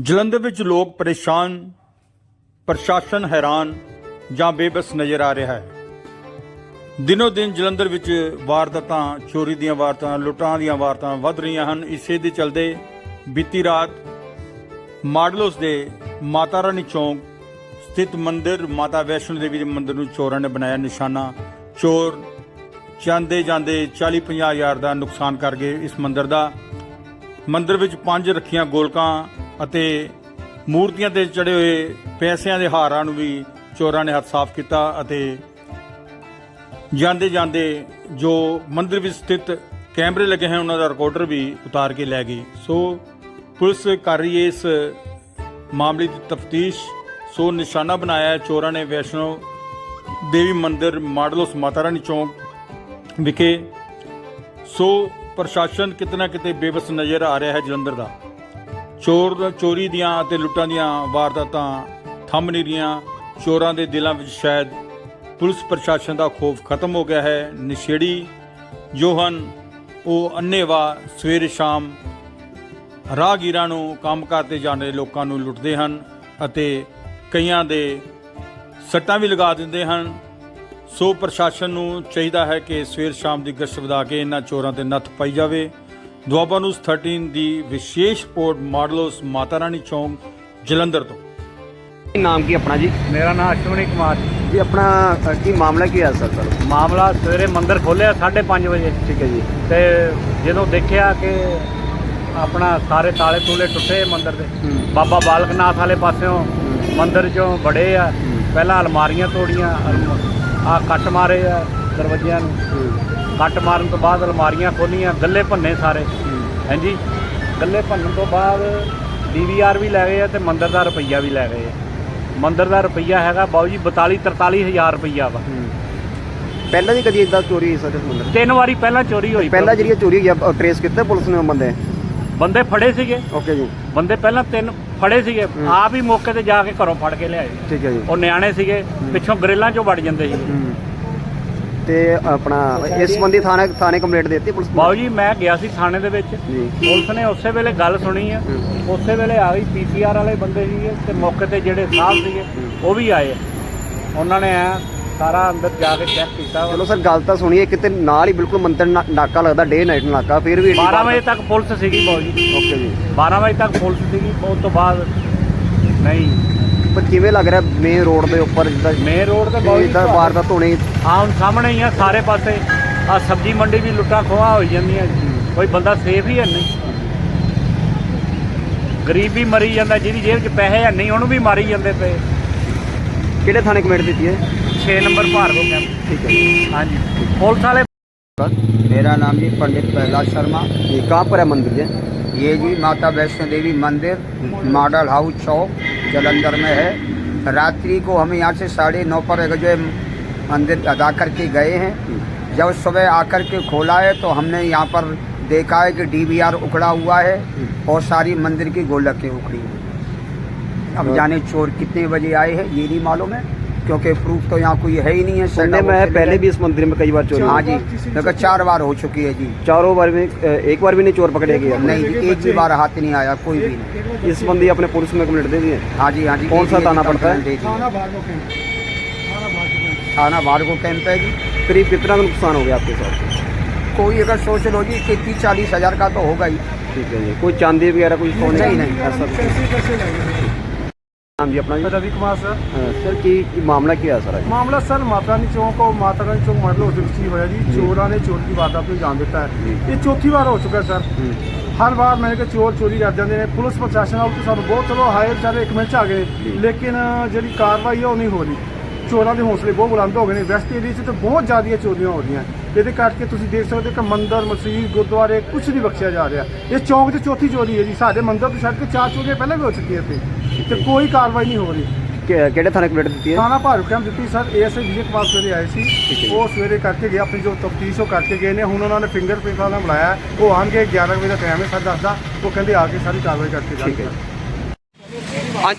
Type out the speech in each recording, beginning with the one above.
ਜਲੰਧਰ ਵਿੱਚ ਲੋਕ ਪਰੇਸ਼ਾਨ, ਪ੍ਰਸ਼ਾਸਨ ਹੈਰਾਨ ਜਾਂ ਬੇਬਸ ਨਜ਼ਰ ਆ ਰਿਹਾ ਹੈ। ਦਿਨੋ ਦਿਨ ਜਲੰਧਰ ਵਿੱਚ ਵਾਰਦਾਤਾਂ, ਚੋਰੀ ਦੀਆਂ ਵਾਰਤਾਂ, ਲੁੱਟਾਂ ਦੀਆਂ ਵਾਰਤਾਂ ਵੱਧ ਰਹੀਆਂ ਹਨ। ਇਸੇ ਦੇ ਚਲਦੇ ਬੀਤੀ ਰਾਤ ਮਾਡਲੋਸ ਦੇ ਮਾਤਾ ਰਾਣੀ ਚੌਂਕ ਸਥਿਤ ਮੰਦਿਰ, ਮਾਤਾ ਵੈਸ਼ਨੋ ਦੇਵੀ ਦੇ ਮੰਦਿਰ ਨੂੰ ਚੋਰਾਂ ਨੇ ਬਣਾਇਆ ਨਿਸ਼ਾਨਾ। ਚੋਰ ਜਾਂਦੇ ਜਾਂਦੇ 40 50 ਹਜ਼ਾਰ ਦਾ ਨੁਕਸਾਨ ਕਰ ਗਏ। ਇਸ ਮੰਦਿਰ ਦਾ ਮੰਦਿਰ ਵਿੱਚ ਪੰਜ ਰੱਖੀਆਂ ਗੋਲਕਾਂ ਅਤੇ ਮੂਰਤੀਆਂ ਤੇ ਚੜੇ ਹੋਏ ਪੈਸਿਆਂ ਦੇ ਹਾਰਾਂ ਨੂੰ ਵੀ ਚੋਰਾਂ ਨੇ ਹੱਥ ਸਾਫ਼ ਕੀਤਾ ਅਤੇ ਜਾਂਦੇ ਜਾਂਦੇ ਜੋ ਮੰਦਿਰ ਵਿੱਚ ਸਥਿਤ ਕੈਮਰੇ ਲੱਗੇ ਹਨ, ਉਹਨਾਂ ਦਾ ਰਿਕਾਰਡਰ ਵੀ ਉਤਾਰ ਕੇ ਲੈ ਗਈ ਸੋ ਪੁਲਿਸ ਕਰ ਰਹੀ ਹੈ ਇਸ ਮਾਮਲੇ ਦੀ ਤਫਤੀਸ਼। ਸੋ ਨਿਸ਼ਾਨਾ ਬਣਾਇਆ ਚੋਰਾਂ ਨੇ ਵੈਸ਼ਨੋ ਦੇਵੀ ਮੰਦਿਰ ਮਾਡਲੋਸ ਮਾਤਾ ਰਾਣੀ ਚੌਂਕ ਵਿਖੇ। ਸੋ ਪ੍ਰਸ਼ਾਸਨ ਕਿਤਨਾ ਕਿਤੇ ਬੇਬਸ ਨਜ਼ਰ ਆ ਰਿਹਾ ਹੈ ਜਲੰਧਰ ਦਾ। ਚੋਰ ਚੋਰੀ ਦੀਆਂ ਅਤੇ ਲੁੱਟਾਂ ਦੀਆਂ ਵਾਰਦਾਤਾਂ ਥੰਮ ਨਹੀਂ ਰਹੀਆਂ। ਚੋਰਾਂ ਦੇ ਦਿਲਾਂ ਵਿੱਚ ਸ਼ਾਇਦ ਪੁਲਿਸ ਪ੍ਰਸ਼ਾਸਨ ਦਾ ਖੋਫ ਖਤਮ ਹੋ ਗਿਆ ਹੈ। ਨਸ਼ੇੜੀ ਜੋ ਹਨ ਉਹ ਅੰਨੇਵਾ ਸਵੇਰੇ ਸ਼ਾਮ ਰਾਹਗੀਰਾਂ ਨੂੰ ਕੰਮ ਕਰਦੇ ਜਾਣ ਰਹੇ ਲੋਕਾਂ ਨੂੰ ਲੁੱਟਦੇ ਹਨ ਅਤੇ ਕਈਆਂ ਦੇ ਸੱਟਾਂ ਵੀ ਲਗਾ ਦਿੰਦੇ ਹਨ। ਸੋ ਪ੍ਰਸ਼ਾਸਨ ਨੂੰ ਚਾਹੀਦਾ ਹੈ ਕਿ ਸਵੇਰ ਸ਼ਾਮ ਦੀ ਗਸ਼ਤ ਵਧਾ ਕੇ ਇਹਨਾਂ ਚੋਰਾਂ ਤੇ ਨੱਥ ਪਾਈ ਜਾਵੇ। ਦੁਆਬਾ ਨਿਊਜ਼ 13 ਦੀ ਵਿਸ਼ੇਸ਼ ਰਿਪੋਰਟ ਮਾਡਲੋਸ ਮਾਤਾ ਰਾਣੀ ਚੌਂਕ ਜਲੰਧਰ ਤੋਂ। ਨਾਮ ਕੀ ਆਪਣਾ ਜੀ? ਮੇਰਾ ਨਾਮ ਅਸ਼ਵਨੀ ਕੁਮਾਰ। ਜੀ ਆਪਣਾ ਅ, ਕੀ ਮਾਮਲਾ ਕੀ ਹੈ ਸਰ ਸਰ ਮਾਮਲਾ ਸਵੇਰੇ ਮੰਦਿਰ ਖੋਲਿਆ 5:30 ਵਜੇ। ਠੀਕ ਹੈ ਜੀ। ਤੇ ਜਦੋਂ ਦੇਖਿਆ ਕਿ ਆਪਣਾ ਸਾਰੇ ਤਾਲੇ ਤੂਲੇ ਟੁੱਟੇ ਮੰਦਿਰ ਦੇ। ਹੂੰ। ਬਾਬਾ ਬਾਲਕ ਨਾਥ ਵਾਲੇ ਪਾਸਿਓਂ ਮੰਦਿਰ ਚੋਂ ਬੜੇ ਆ। ਪਹਿਲਾਂ ਅਲਮਾਰੀਆਂ ਤੋੜੀਆਂ ਆ ਕੱਟ ਮਾਰੇ ਆ ਦਰਵਾਜ਼ਿਆਂ ਨੂੰ। ਕੱਟ ਮਾਰਨ ਤੋਂ ਬਾਅਦ ਅਲਮਾਰੀਆਂ ਖੋਲੀਆਂ ਗੱਲੇ ਭੰਨੇ ਸਾਰੇ। ਹਾਂਜੀ ਗੱਲੇ ਭੰਨਣ ਤੋਂ ਬਾਅਦ ਡੀਵੀਆਰ ਵੀ ਲੈ ਗਏ ਆ ਤੇ ਮੰਦਿਰ ਦਾ ਰੁਪਈਆ ਵੀ ਲੈ ਗਏ ਆ। ਮੰਦਿਰ ਦਾ ਰੁਪਈਆ ਹੈਗਾ ਬਾਊ ਜੀ 42 43 ਹਜ਼ਾਰ ਰੁਪਈਆ ਵਾ। ਪਹਿਲਾਂ ਜੀ ਕਦੀ ਇਦਾਂ ਚੋਰੀ ਹੋਈ ਮੰਦਰ? ਤਿੰਨ ਵਾਰੀ ਪਹਿਲਾਂ ਚੋਰੀ ਹੋਈ। ਪਹਿਲਾਂ ਜਿਹੜੀ ਚੋਰੀ ਹੋਈ ਆ ਟ੍ਰੇਸ ਕੀਤਾ ਪੁਲਿਸ ਨੇ ਬੰਦੇ? ਬੰਦੇ ਫੜੇ ਸੀਗੇ। ਓਕੇ ਜੀ। ਬੰਦੇ ਪਹਿਲਾਂ ਤਿੰਨ ਫੜੇ ਸੀਗੇ। ਆਪ ਹੀ ਮੌਕੇ ਤੇ ਜਾ ਕੇ ਘਰੋਂ ਫੜ ਕੇ ਲਿਆਏ। ਠੀਕ ਹੈ ਜੀ। ਉਹ ਨਿਆਣੇ ਸੀਗੇ ਪਿੱਛੋਂ ਗ੍ਰਿਲਾਂ ਚੋਂ ਵੜ ਜਾਂਦੇ ਸੀ। ਤੇ ਆਪਣਾ ਇਸ ਸੰਬੰਧੀ ਥਾਣੇ ਥਾਣੇ ਕੰਪਲੇਂਟ ਦਿੱਤੀ ਪੁਲਿਸ ਨੇ? ਬਾਊ ਜੀ ਮੈਂ ਗਿਆ ਸੀ ਥਾਣੇ ਦੇ ਵਿੱਚ। ਜੀ। ਪੁਲਿਸ ਨੇ ਉਸੇ ਵੇਲੇ ਗੱਲ ਸੁਣੀ ਆ। ਉਸੇ ਵੇਲੇ ਆ ਗਈ ਪੀਸੀਆਰ ਵਾਲੇ ਬੰਦੇ ਸੀਗੇ ਤੇ ਮੌਕੇ ਤੇ ਜਿਹੜੇ ਸਾਹਿਬ ਸੀਗੇ ਉਹ ਵੀ ਆਏ। ਉਹਨਾਂ ਨੇ ਸਾਰਾ ਅੰਦਰ ਜਾ ਕੇ ਚੈੱਕ ਕੀਤਾ। ਚਲੋ ਸਰ ਗੱਲ ਤਾਂ ਸੁਣੀਏ ਕਿਤੇ ਨਾਲ ਹੀ ਬਿਲਕੁਲ ਮੰਦਰ ਨਾ- ਨਾਕਾ ਲੱਗਦਾ ਡੇ ਨਾਈਟ ਨਾਕਾ ਫਿਰ ਵੀ 12 ਵਜੇ ਤੱਕ ਪੁਲਿਸ ਸੀਗੀ ਬਾਊ ਜੀ। ਓਕੇ ਜੀ। 12 ਵਜੇ ਤੱਕ ਪੁਲਿਸ ਸੀਗੀ ਉਸ ਤੋਂ ਬਾਅਦ ਨਹੀਂ। ਪਰ ਕਿਵੇਂ ਲੱਗ ਰਿਹਾ ਮੇਨ ਰੋਡ ਦੇ ਉੱਪਰ ਜਿੱਦਾਂ ਮੇਨ ਰੋਡ ਤੇ ਬਾਊ ਜੀ ਇਦਾਂ ਵਾਰਦਾਤ ਹੋਣੀ ਆ ਹੁਣ ਸਾਹਮਣੇ ਹੀ ਆ ਸਾਰੇ ਪਾਸੇ ਆ ਸਬਜ਼ੀ ਮੰਡੀ ਵੀ ਲੁੱਟਾਂ ਖੋਹਾਂ ਹੋਈ ਜਾਂਦੀਆਂ ਕੋਈ ਬੰਦਾ ਸੇਫ ਹੀ ਹੈ ਨਹੀਂ ਗਰੀਬ ਵੀ ਮਰੀ ਜਾਂਦਾ ਜਿਹਦੀ ਜੇਬ 'ਚ ਪੈਸੇ ਹੈ ਨਹੀਂ ਉਹਨੂੰ ਵੀ ਮਾਰੀ ਜਾਂਦੇ ਪਏ ਕਿਹੜੇ ਥਾਣੇ ਕੰਪਲੇਂਟ ਦਿੱਤੀ ਹੈ 6 ਨੰਬਰ ਭਾਰਗੋ ਕੈਂਪ ਠੀਕ ਹੈ ਹਾਂਜੀ ਪੁਲਿਸ ਵਾਲੇ मेरा नाम जी पंडित कैलाश शर्मा ये कहाँ पर है मंदिर जी ये जी माता वैष्णो देवी मंदिर मॉडल हाउस चौक जलंधर में है। रात्रि को हम यहाँ से साढ़े नौ पर जो है मंदिर अदा करके गए हैं। जब सुबह आकर के खोला है तो हमने यहाँ पर देखा है कि डीवीआर उखड़ा हुआ है और सारी मंदिर की गोलकें उखड़ी हुई अब जाने चोर कितने बजे आए हैं ये नहीं मालूम है। क्योंकि प्रूफ तो यहाँ कोई है ही नहीं है सुनने में है पहले भी इस मंदिर में कई बार चोरी हाँ। जी देखो चार बार हो चुकी है जी। चारों बार में एक बार भी नहीं चोर पकड़े गए नहीं जी, एक भी बार हाथ नहीं आया कोई भी नहीं। इस संबंधी अपने पुलिस में कंप्लेंट दे दी है हाँ जी हाँ जी कौन सा थाना पड़ता है? थाना भार्गो कैंप है जी। करीब कितना का नुकसान हो गया आपके साथ? कोई अगर सोच लो जी कि तीस चालीस हज़ार का तो होगा ही। ठीक है जी कोई चांदी वगैरह कुछ सोने नहीं, नहीं। ऐसा ਹਾਂਜੀ ਆਪਣਾ ਜੀ। ਰਵੀ ਕੁਮਾਰ ਸਰ। ਸਰ ਕੀ ਕੀ ਮਾਮਲਾ ਕੀ ਆ ਸਾਰਾ ਮਾਮਲਾ ਸਰ ਮਾਤਾਰਾਨੀ ਚੌਂਕ ਔਰ ਮਾਤਾਰਾਨੀ ਚੌਂਕ ਮੰਡਲ ਹੋਟਲ ਵਿੱਚ ਹੀ ਹੋਇਆ ਜੀ। ਚੋਰਾਂ ਨੇ ਚੋਰੀ ਦੀ ਵਾਰਦਾਤ ਨੂੰ ਜਾਣ ਦਿੱਤਾ ਹੈ। ਇਹ ਚੌਥੀ ਵਾਰ ਹੋ ਚੁੱਕਾ ਸਰ। ਹਰ ਵਾਰ ਮੈਂ ਕਿ ਚੋਰ ਚੋਰੀ ਕਰ ਜਾਂਦੇ ਨੇ। ਪੁਲਿਸ ਪ੍ਰਸ਼ਾਸਨ ਨਾਲ ਤਾਂ ਸਾਨੂੰ ਬਹੁਤ ਚਲੋ ਹਾਇਰ ਚਾਰੇ ਇੱਕ ਮਿੰਟ 'ਚ ਆ ਗਏ। ਲੇਕਿਨ ਜਿਹੜੀ ਕਾਰਵਾਈ ਹੈ ਉਹ ਨਹੀਂ ਹੋ ਰਹੀ। ਚੋਰਾਂ ਦੇ ਹੌਸਲੇ ਬਹੁਤ ਬੁਲੰਦ ਹੋ ਗਏ ਨੇ। ਵੈਸਟ ਏਰੀਆ 'ਚ ਤਾਂ ਬਹੁਤ ਜ਼ਿਆਦੀਆਂ ਚੋਰੀਆਂ ਹੋ ਰਹੀਆਂ। ਇਹਦੇ ਕਰਕੇ ਤੁਸੀਂ ਦੇਖ ਸਕਦੇ ਹੋ ਕਿ ਮੰਦਰ ਮਸਜਿਦ ਗੁਰਦੁਆਰੇ ਕੁਝ ਨਹੀਂ ਬਖਸ਼ਿਆ ਜਾ ਰਿਹਾ। ਇਹ ਚੌਂਕ 'ਚ ਚੌਥੀ ਚੋਰੀ ਹੈ ਜੀ। ਸਾਡੇ ਮੰਦਿਰ ਤੋਂ ਛੱਡ ਕੇ ਚਾਰ ਚੋਰੀਆਂ ਪਹਿਲਾਂ ਵੀ ਹੋ ਚੁੱਕੀਆਂ ਇੱਥੇ। ਤੇ ਕੋਈ ਕਾਰਵਾਈ ਨਹੀਂ ਹੋ ਰਹੀ। ਕਿਹੜੇ ਥਾਣੇ ਕੰਪਲੀਟ ਦਿੱਤੀ ਹੈ? ਥਾਣਾ ਭਾਰੂ ਕੈਂਪ ਦਿੱਤੀ ਸਰ। ਏਐਸਆਈ ਵਿਜੇ ਕੁਮਾਰ ਸਵੇਰੇ ਆਏ ਠੀਕ ਹੈ ਸੀ ਉਹ ਸਵੇਰੇ ਕਰਕੇ ਗਏ ਆਪਣੀ ਜੋ ਤਫਤੀਸ਼ ਉਹ ਕਰਕੇ ਗਏ ਨੇ। ਹੁਣ ਉਹਨਾਂ ਨੇ ਫਿੰਗਰਪ੍ਰਿੰਟ ਵਾਲਾ ਬੁਲਾਇਆ ਉਹ ਆਣਗੇ 11 ਵਜੇ ਦਾ ਟਾਈਮ ਹੈ ਸਰ ਦੱਸਦਾ। ਉਹ ਕਹਿੰਦੇ ਆ ਕੇ ਸਾਰੀ ਕਾਰਵਾਈ ਕਰਕੇ ਠੀਕ ਹੈ ਅੱਜ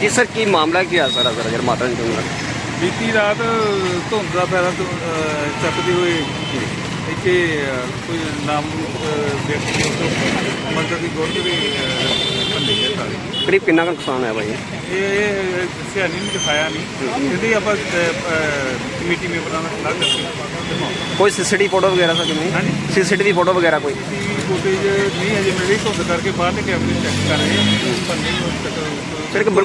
ਜੀ ਸਰ ਕੀ ਮਾਮਲਾ ਕੀ ਆ ਸਾਰਾ ਸਾਰਾ ਜਰ ਮਾਤਾ ਜੀ ਦਾ ਬੀਤੀ ਰਾਤ ਧੁੰਦ ਪੈਦਾ ਤੋਂ, ਅਹ, ਹੋਏ ਇੱਥੇ ਕੋਈ ਨਾਮ ਵਿਅਕਤੀ ਉਸ ਮੰਦਰ ਦੀ ਗੋਲ ਦੇ ਬੰਦੇ ਹੈ ਸਾਰੇ ਕਰੀਬ ਕਿੰਨਾ ਕੁ ਨੁਕਸਾਨ ਹੋਇਆ ਭਾਈ? ਇਹ ਦੱਸਿਆ ਨਹੀਂ ਦਿਖਾਇਆ ਨਹੀਂ ਇਹਦੀ ਆਪਾਂ ਕਮੇਟੀ ਮੈਂਬਰਾਂ ਨਾਲ ਸਲਾਹ ਕਰਕੇ ਕੋਈ ਸੀਸੀਟੀਵੀ ਫੋਟੋ ਵਗੈਰਾ ਕਿਵੇਂ? ਹਾਂਜੀ। ਸੀਸੀਟੀਵੀ ਫੋਟੋ ਵਗੈਰਾ ਕੋਈ? ਫੁਟੇਜ ਨਹੀਂ ਹਜੇ ਮਿਲੀ ਧੁੰਦ ਕਰਕੇ ਬਾਹਰ ਦੇ ਕੈਮਰੇ ਚੈੱਕ ਕਰ ਰਹੇ ਹਾਂ। ਪਰ ਨਹੀਂ ਹੁਣ ਤੱਕ ਫਿਰ ਬਿਲਕੁਲ